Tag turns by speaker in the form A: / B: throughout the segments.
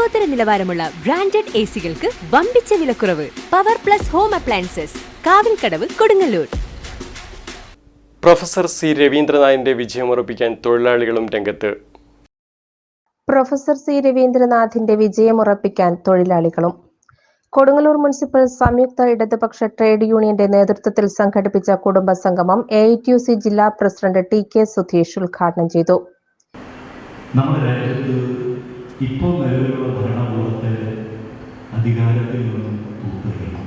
A: ലോകോത്തര നിലവാരമുള്ള branded A സികൾക്ക് വമ്പിച്ച വിലക്കുറവ്. Power plus home appliances Kavilkadavu Kodungallur.
B: Professor C രവീന്ദ്രനാഥിന്റെ വിജയമുറപ്പിക്കാൻ തൊഴിലാളികളും രംഗത്ത്.
C: പ്രൊഫസർ സി രവീന്ദ്രനാഥിന്റെ വിജയമുറപ്പിക്കാൻ തൊഴിലാളികളും. കൊടുങ്ങല്ലൂർ മുനിസിപ്പൽ സംയുക്ത ഇടതുപക്ഷ ട്രേഡ് യൂണിയന്റെ നേതൃത്വത്തിൽ സംഘടിപ്പിച്ച കുടുംബ സംഗമം എ ജില്ലാ പ്രസിഡന്റ് ടി കെ സുധീഷ് ഉദ്ഘാടനം ചെയ്തു.
D: നമ്മുടെ രാജ്യത്ത് ഇപ്പോൾ നിലവിലുള്ള ഭരണകൂടത്തെ അധികാരത്തിൽ നിന്നും തൂക്കുകയാണ്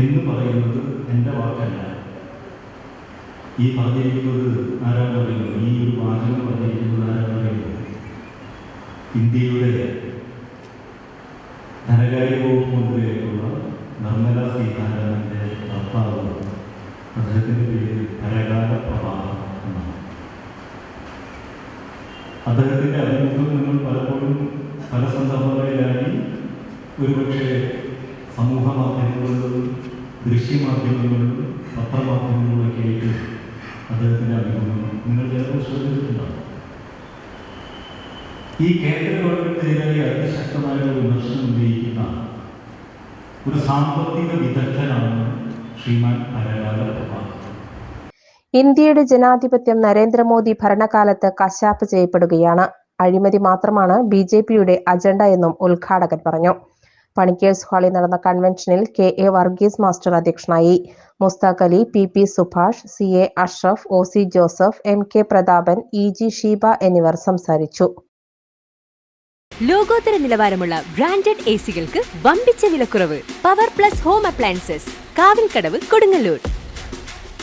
D: എന്ന് പറയുന്നത് എന്റെ വാക്കല്ല. ഈ പറഞ്ഞിരിക്കുന്നത് ആരാണ് പറയുന്നത്? ഈ ഒരു വാചകം പറഞ്ഞിരിക്കുന്നത് ആരാണ് പറയുന്നത്? ഇന്ത്യയുടെ ധനകാര്യ വകുപ്പ് മന്ത്രിയായിട്ടുള്ള അദ്ദേഹത്തിന്റെ അഭിമുഖം നിങ്ങൾ പലപ്പോഴും പല സന്ദർഭങ്ങളിലായി ഒരുപക്ഷെ സമൂഹ മാധ്യമങ്ങളിലും ദൃശ്യമാധ്യമങ്ങളിലും പത്രമാധ്യമങ്ങളിലൊക്കെ ആയിട്ട് അദ്ദേഹത്തിന്റെ അഭിമുഖം നിങ്ങൾ ചിലപ്പോൾ ശ്രദ്ധിച്ചിട്ടുണ്ടാവും ഈ കേന്ദ്ര ഗവൺമെന്റിനെതിരായി അതിശക്തമായ ഒരു വിമർശനം ഉന്നയിക്കുന്ന ഒരു സാമ്പത്തിക വിദഗ്ധനാണ് ശ്രീമാൻ പരകാല പ്രഭാകർ
C: ഇന്ത്യയുടെ ജനാധിപത്യം നരേന്ദ്രമോദി ഭരണകാലത്ത് കശാപ്പ് ചെയ്യപ്പെടുകയാണ്. അഴിമതി മാത്രമാണ് ബി ജെ പിയുടെ അജണ്ട എന്നും ഉദ്ഘാടകൻ പറഞ്ഞു. പണിക്കേഴ്സ് ഹാളിൽ നടന്ന കൺവെൻഷനിൽ കെ എ വർഗീസ് മാസ്റ്റർ അധ്യക്ഷനായി. Mushtaq Ali P P Subhash C A Ashraf O C Joseph M K Prathapan E G Sheeba എന്നിവർ സംസാരിച്ചു.
A: ലോകോത്തര നിലവാരമുള്ള ബ്രാൻഡഡ് എ സികൾക്ക് വമ്പിച്ച വിലക്കുറവ്. Power plus home appliances Kavilkadavu Kodungallur.